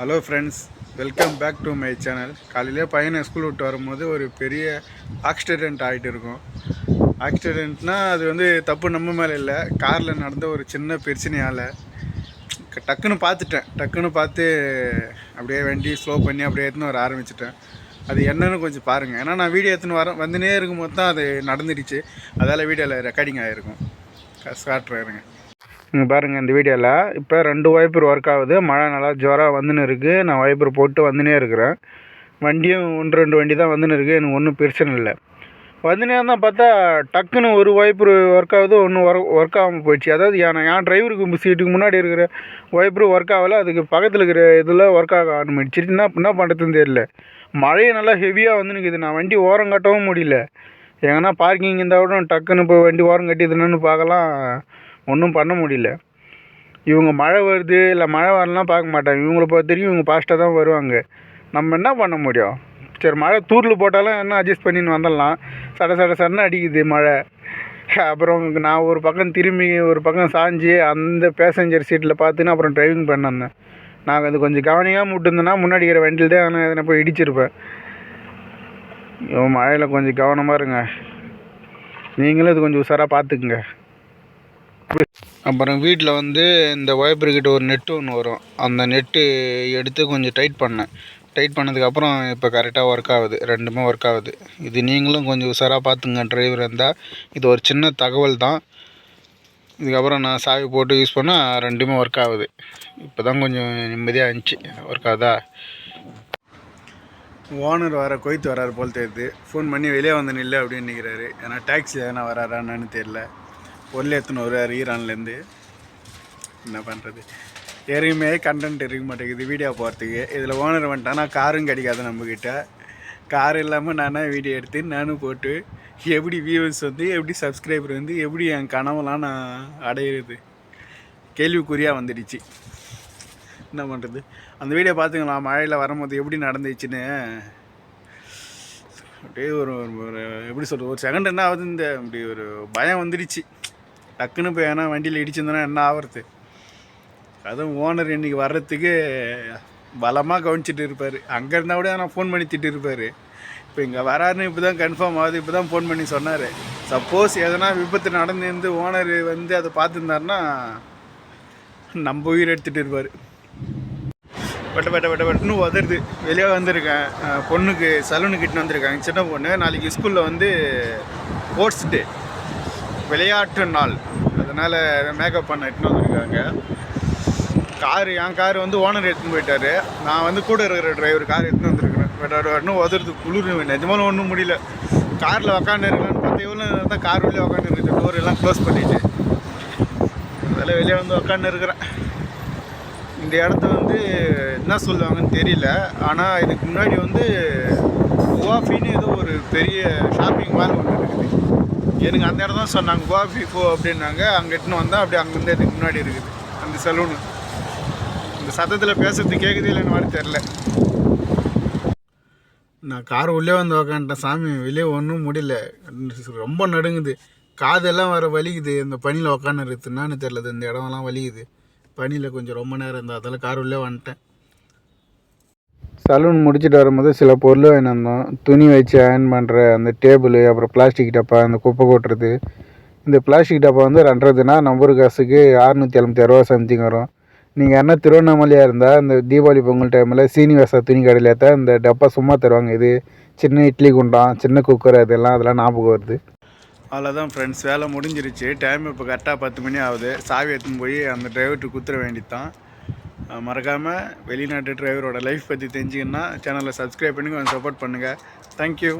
Hello friends welcome back to my channel காலையிலே பையனை school விட்டு வரும்போது ஒரு பெரிய ஆக்சிடெண்ட் ஆகிட்டு இருக்கும். ஆக்சிடெண்ட்னால் அது வந்து தப்பு நம்ம மேலே இல்லை. காரில் நடந்த ஒரு சின்ன பிரச்சனையால் டக்குன்னு பார்த்துட்டேன். டக்குன்னு பார்த்து அப்படியே வண்டி ஸ்லோ பண்ணி அப்படியே எடுத்துன்னு வர ஆரம்பிச்சிட்டேன். அது என்னன்னு கொஞ்சம் பாருங்கள் ஏன்னா நான் வீடியோ எடுத்துன்னு வரேன் வந்துனே இருக்கும்போது தான் அது நடந்துடுச்சு. அதால் வீடியோவில் ரெக்கார்டிங் ஆகிருக்கும் காட்டுறேன் இருங்க. இங்கே பாருங்கள் இந்த வீடியோவில் இப்போ ரெண்டு வைப்பர் ஒர்க் ஆகுது. மழை நல்லா ஜோராக வந்துன்னு இருக்குது நான் வைப்பர் போட்டு வந்துனே இருக்கிறேன். வண்டியும் ஒன்று ரெண்டு வண்டி தான் வந்துன்னு இருக்குது எனக்கு ஒன்றும் பிரச்சனை இல்லை. வந்துனே இருந்தால் பார்த்தா டக்குன்னு ஒரு வைப்பர் ஒர்க் ஆகுது. ஒன்றும் ஒர்க் ஒர்க் ஆகாமல் போயிடுச்சு. அதாவது என் என் டிரைவருக்கு சீட்டுக்கு முன்னாடி இருக்கிற வைப்பர் ஒர்க் ஆகலை. அதுக்கு பக்கத்தில் இருக்கிற இதில் ஒர்க் ஆக ஆரம்பிச்சிட்டு என்ன என்ன பண்ணுறதுன்னு தெரியல. மழையும் நல்லா ஹெவியாக வந்து நிற்குது நான் வண்டி ஓரம் கட்டவும் முடியல. எங்கன்னா பார்க்கிங் இருந்தால் கூட டக்குன்னு இப்போ வண்டி ஓரம் கட்டிதுன்னு பார்க்கலாம். ஒன்றும் பண்ண முடியல. இவங்க மழை வருது இல்லை மழை வரலாம் பார்க்க மாட்டாங்க. இவங்களை பொறுத்த வரைக்கும் இவங்க ஃபாஸ்ட்டாக தான் வருவாங்க. நம்ம என்ன பண்ண முடியும்? சரி மழை தூரில் போட்டாலும் என்ன அட்ஜஸ்ட் பண்ணின்னு வந்துடலாம். சட சட சடன்னு அடிக்குது மழை. அப்புறம் நான் ஒரு பக்கம் திரும்பி ஒரு பக்கம் சாஞ்சு அந்த பேசஞ்சர் சீட்டில் பார்த்துன்னு அப்புறம் டிரைவிங் பண்ணேன் நான் அது கொஞ்சம் கவனிக்காமல் விட்டுருந்தேன்னா முன்னாடி இருக்கிற வண்டியில் தான் நான் எதனா போய் இடிச்சிருப்பேன். மழையில் கொஞ்சம் கவனமாக இருங்க. நீங்களும் இது கொஞ்சம் உஷாராக பார்த்துக்குங்க. அப்புறம் வீட்டில் வந்து இந்த கிட்ட ஒரு நெட்டு ஒன்று வரும். அந்த நெட்டு எடுத்து கொஞ்சம் டைட் பண்ணேன். டைட் பண்ணதுக்கப்புறம் இப்போ கரெக்டாக ஒர்க் ஆகுது. ரெண்டுமே ஒர்க் ஆகுது. இது நீங்களும் கொஞ்சம் உஷாராக பார்த்துங்க டிரைவர் இருந்தால் இது ஒரு சின்ன தகவல் தான். இதுக்கப்புறம் நான் சாவி போட்டு யூஸ் பண்ணால் ரெண்டுமே ஒர்க் ஆகுது. இப்போ தான் கொஞ்சம் நிம்மதியாக இருந்துச்சு. ஒர்க் ஆகுதா? ஓனர் வர கொய்த்து வராரு போல் தெரியுது. ஃபோன் பண்ணி வெளியே வந்து நில்லு அப்படின்னு நினைக்கிறாரு ஏன்னா டாக்ஸி எதனா வராரான்னு தெரில ஒன்லி எடுத்துன்னு வருவார் ஈரான்லேருந்து. என்ன பண்ணுறது எதுவுமே கண்டென்ட் இருக்க மாட்டேங்குது வீடியோ போகிறதுக்கு இதில் ஓனர் வந்துட்டானா காரும் கிடைக்காது நம்மக்கிட்ட கார் இல்லாமல் நானே வீடியோ எடுத்து நானும் போட்டு. எப்படி வியூவர்ஸ் வந்து எப்படி சப்ஸ்கிரைபர் வந்து எப்படி என் கனவெல்லாம் நான் அடையிறது? கேள்விக்குறியாக வந்துடுச்சு. என்ன பண்ணுறது அந்த வீடியோ பார்த்துங்களா மழையில் வரும்போது எப்படி நடந்துச்சுன்னு. அப்படியே ஒரு ஒரு- ஒரு எப்படி சொல்கிறது ஒரு செகண்ட் என்ன ஆகுது இந்த அப்படி ஒரு பயம் வந்துடுச்சு. டக்குன்னு போய் ஏன்னா வண்டியில் இடிச்சிருந்தோன்னா என்ன ஆகிறது அதுவும் ஓனர் இன்னைக்கு வர்றதுக்கு பலமாக கவனிச்சிட்டு இருப்பார். அங்கே இருந்தால் கூட நான் ஃபோன் பண்ணி திட்டு இருப்பார். இப்போ இங்கே வராருன்னு இப்போ தான் கன்ஃபார்ம் ஆகுது. இப்போ தான் ஃபோன் பண்ணி சொன்னார். சப்போஸ் எதனா விபத்து நடந்துருந்து ஓனர் வந்து அதை பார்த்துருந்தாருன்னா நம்ம உயிர் எடுத்துகிட்டு இருப்பார். பட்ட பட்ட பட்ட பட்டுன்னு உதருது வெளியே வந்திருக்கேன். பொண்ணுக்கு சலூனுக்கு கிட்டு வந்திருக்காங்க. சின்ன பொண்ணு. நாளைக்கு ஸ்கூலில் வந்து ஸ்போர்ட்ஸ் டே விளையாட்டு நாள். அதனால் மேக்கப் பண்ண எடுத்துன்னு வந்திருக்காங்க. காரு என் கார் வந்து ஓனர் எடுத்துன்னு போயிட்டாரு. நான் வந்து கூட இருக்கிற டிரைவர் கார் எடுத்துன்னு வந்திருக்கிறேன். பட் அது இன்னும் உதருது குளிர் நிஜமான ஒன்றும் முடியல. காரில் உக்காந்து இருக்கலான்னு எவ்வளோ தான் கார் உள்ளே உக்காந்து டோர் எல்லாம் க்ளோஸ் பண்ணிட்டு. அதில் வெளியே வந்து உக்காந்து இருக்கிறேன். இந்த இடத்த வந்து என்ன சொல்லுவாங்கன்னு தெரியல. ஆனால் இதுக்கு முன்னாடி வந்து குவாஃபின்னு ஏதோ ஒரு பெரிய ஷாப்பிங் மால் ஒன்று இருக்குது. எனக்கு அந்த இடம் தான் சொன்னாங்க குவாஃபி ஃபோ அப்படின்னாங்க. அங்கே எட்டுன்னு வந்தால் அப்படி அங்கேருந்து இதுக்கு முன்னாடி இருக்குது அந்த சலூனு இந்த சத்தத்தில் பேசுறது கேட்குது இல்லைன்னு மாதிரி தெரில நான் கார் உள்ளே வந்து உக்காந்துட்டேன் சாமி வெளியே ஒன்றும் முடியல. ரொம்ப நடுங்குது. காதெல்லாம் வர வலிக்குது இந்த பனியில் உக்காந்துருது என்னன்னு தெரில இந்த இடம்லாம் வலிக்குது. பனியில் கொஞ்சம் ரொம்ப நேரம் இருந்தால் அதெல்லாம் கார் உள்ளே வந்துட்டேன். சலூன் முடிச்சுட்டு வரும்போது சில பொருள் வாங்கி வந்தோம். துணி வச்சு அயர்ன் பண்ணுற அந்த டேபிள் அப்புறம் பிளாஸ்டிக் டப்பா அந்த குப்பை கொட்டுறது. இந்த பிளாஸ்டிக் டப்பா வந்து ரெண்டுறதுனா நம்பர் காசுக்கு அறுநூற்றி எழுபத்தி ரூபா சம்திங் வரும். நீங்கள் என்ன திருவண்ணாமலையாக இருந்தால் இந்த தீபாவளி பொங்கல் டைமில் சீனிவாசா துணி கடையில் ஏற்ற இந்த டப்பா சும்மா தருவாங்க. இது சின்ன இட்லி குண்டான் சின்ன குக்கர் அதெல்லாம் அதெல்லாம் ஞாபகம் வருது. அவ்வளோதான் ஃப்ரெண்ட்ஸ் வேலை முடிஞ்சிருச்சு. டைம் இப்போ கரெக்டாக பத்து மணி ஆகுது. சாவி எடுத்துன்னு போய் அந்த டிரைவர்கிட்ட குத்துற வேண்டியதான் மறக்காமல் வெளிநாட்டு டிரைவரோட லைஃப் பற்றி தெரிஞ்சுக்கன்னா சேனலை சப்ஸ்கிரைப் பண்ணி கொஞ்சம் சப்போர்ட் பண்ணுங்கள் தேங்க்யூ